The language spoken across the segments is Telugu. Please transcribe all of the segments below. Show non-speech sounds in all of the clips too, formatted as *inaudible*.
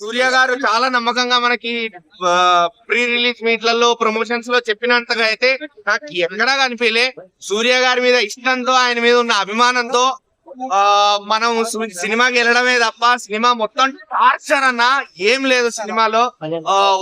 సూర్య గారు చాలా నమ్మకంగా మనకి ప్రీ రిలీజ్ మీట్లలో ప్రమోషన్స్లో చెప్పినంతగా అయితే నాకు ఎక్కడా కనిపించలే. సూర్య గారి మీద ఇష్టంతో ఆయన మీద ఉన్న అభిమానంతో ఆ మనం సినిమాకి వెళ్ళడమే తప్ప సినిమా మొత్తం టార్చర్ అన్న ఏం లేదు సినిమాలో.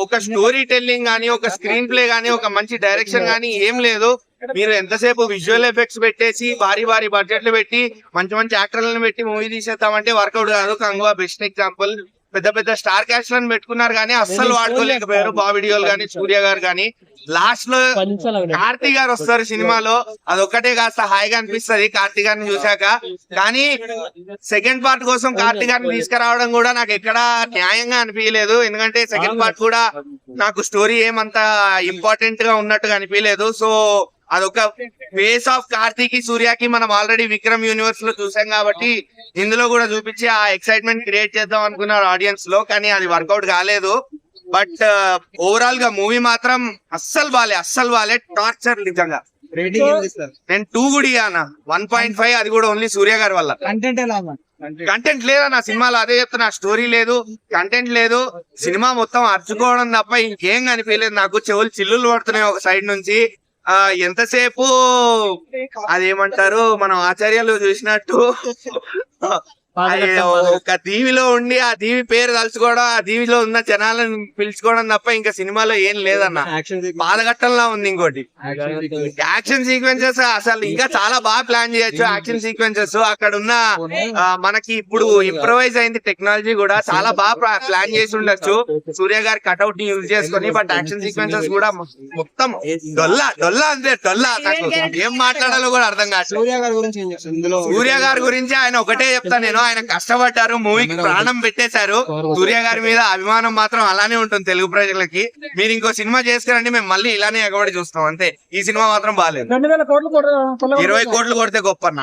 ఒక స్టోరీ టెల్లింగ్ గానీ ఒక స్క్రీన్ ప్లే గానీ ఒక మంచి డైరెక్షన్ గానీ ఏం లేదు. మీరు ఎంతసేపు విజువల్ ఎఫెక్ట్స్ పెట్టేసి భారీ భారీ బడ్జెట్లు పెట్టి మంచి మంచి యాక్టర్లను పెట్టి మూవీ తీసేస్తామంటే వర్కౌట్ కాదు. కంగువా బెస్ట్ ఎగ్జాంపుల్ పెద్ద పెద్ద స్టార్ క్యాస్ట్లను పెట్టుకున్నారు కానీ అస్సలు వాడుకోలేకపోయారు. బాబిడియోలు గానీ సూర్య గారు గానీ లాస్ట్లో కార్తీ గారు వస్తారు సినిమాలో. అదొక్కటే కాస్త హాయిగా అనిపిస్తది కార్తీ గారిని చూశాక. కానీ సెకండ్ పార్ట్ కోసం కార్తీ గారిని తీసుకురావడం కూడా నాకు ఎక్కడ న్యాయంగా అనిపించలేదు ఎందుకంటే సెకండ్ పార్ట్ కూడా నాకు స్టోరీ ఏమంత ఇంపార్టెంట్గా ఉన్నట్టుగా అనిపించలేదు సో అదొక ఫేస్ ఆఫ్ కార్తీకి సూర్యకి మనం ఆల్రెడీ విక్రమ్ యూనివర్స్లో చూసాం కాబట్టి ఇందులో కూడా చూపించి ఆ ఎక్సైట్మెంట్ క్రియేట్ చేద్దాం అనుకున్నారు ఆడియన్స్లో కానీ అది వర్కౌట్ కాలేదు. బట్ ఓవరాల్గా మూవీ మాత్రం అస్సలు బాలే అస్సలు బాలే టార్చర్ నిజంగా. నేను టూ కూడా ఇయ్యాన వన్ పాయింట్ ఫైవ్ అది కూడా ఓన్లీ సూర్య గారి వల్ల. కంటెంట్ ఎలా కంటెంట్ లేదా నా సినిమాలో అదే చెప్తున్నా స్టోరీ లేదు కంటెంట్ లేదు. సినిమా మొత్తం అర్చుకోవడం తప్ప ఇంకేం కనిపించలేదు. నాకు చెవులు చిల్లులు పడుతున్నాయి ఒక సైడ్ నుంచి. ఆ ఎంతసేపు? అదేమంటారు? మనం ఆచార్యాలు చూసినట్టు. *laughs* ఒక దీవిలో ఉండి ఆ దీవి పేరు తలుచుకోవడం ఆ దీవిలో ఉన్న జనాలను పిలుచుకోవడం తప్ప ఇంకా సినిమాలో ఏం లేదన్న. *laughs* బాధఘట్టంలా ఉంది ఇంకోటి. యాక్షన్ సీక్వెన్సెస్ అసలు ఇంకా చాలా బాగా ప్లాన్ చేయొచ్చు. యాక్షన్ సీక్వెన్సెస్ అక్కడ ఉన్న మనకి ఇప్పుడు ఇంప్రవైజ్ అయింది టెక్నాలజీ కూడా. చాలా బాగా ప్లాన్ చేసి ఉండొచ్చు. సూర్య గారి కట్అవుట్ని యూజ్ చేసుకొని బట్ యాక్షన్ సీక్వెన్సెస్ కూడా మొత్తం డొల్లా డొల్లా అంతే డొల్లా. ఏం మాట్లాడాలో కూడా అర్థం కాదు సూర్య గారి గురించి ఏం చేస్తారు ఇందులో సూర్య గారి గురించి ఆయన ఒకటే చెప్తా నేను. ఆయన కష్టపడ్డారు మూవీకి ప్రాణం పెట్టేశారు. సూర్య గారి మీద అభిమానం మాత్రం అలానే ఉంటుంది తెలుగు ప్రజలకి. మీరు ఇంకో సినిమా చేసుకురండి మేము మళ్ళీ ఇలానే ఎగబడి చూస్తాం అంతే. ఈ సినిమా మాత్రం బాగాలేదు ఇరవై కోట్లు కొడితే గొప్ప అన్న.